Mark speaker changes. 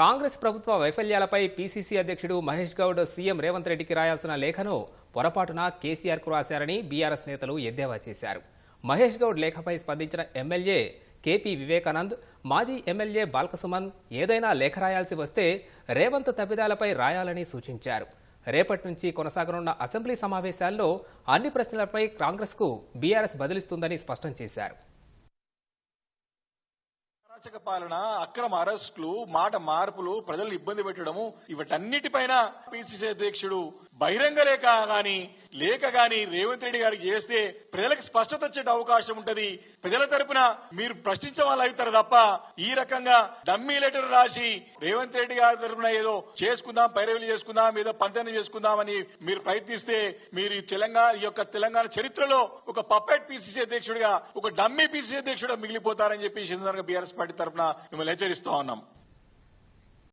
Speaker 1: కాంగ్రెస్ ప్రభుత్వ వైఫల్యాలపై పీసీసీ అధ్యక్షుడు మహేష్ గౌడ్ సీఎం రేవంత్ రెడ్డికి రాయాల్సిన లేఖను పొరపాటున కేసీఆర్కు రాశారని బీఆర్ఎస్ నేతలు ఎద్దేవా చేశారు. మహేష్ గౌడ్ లేఖపై స్పందించిన ఎమ్మెల్యే కేపీ వివేకానంద్ మాజీ ఎమ్మెల్యే బాల్కసుమన్ ఏదైనా లేఖ రాయాల్సి వస్తే రేవంత్ తప్పిదాలపై రాయాలని సూచించారు. రేపటి నుంచి కొనసాగనున్న అసెంబ్లీ సమావేశాల్లో అన్ని ప్రశ్నలపై కాంగ్రెస్కు బీఆర్ఎస్ బదిలిస్తుందని స్పష్టం చేశారు.
Speaker 2: అరాచక పాలన అక్రమ అరెస్టులు మాట మార్పులు ప్రజలను ఇబ్బంది పెట్టడము వీటన్నిటిపైన పిసిసి అధ్యక్షుడు బహిరంగ లేఖ గాని లేఖ గాని రేవంత్ రెడ్డి గారికి చేస్తే ప్రజలకు స్పష్టత వచ్చే అవకాశం ఉంటది. ప్రజల తరపున మీరు ప్రశ్నించే వాళ్ళు అవుతారు తప్ప ఈ రకంగా డమ్మీ లెటర్ రాసి రేవంత్ రెడ్డి గారి తరపున ఏదో చేసుకుందాం పైరవీలు చేసుకుందాం ఏదో పంతన చేసుకుందామని మీరు ప్రయత్నిస్తే మీరు తెలంగాణ ఈ యొక్క తెలంగాణ చరిత్రలో ఒక పప్పెట్ పిసిసి అధ్యక్షుడిగా ఒక డమ్మీ పిసిసి అధ్యక్షుడిగా మిగిలిపోతారని చెప్పి బీఆర్ఎస్ పార్టీ తరఫున మిమ్మల్ని హెచ్చరిస్తా ఉన్నాం.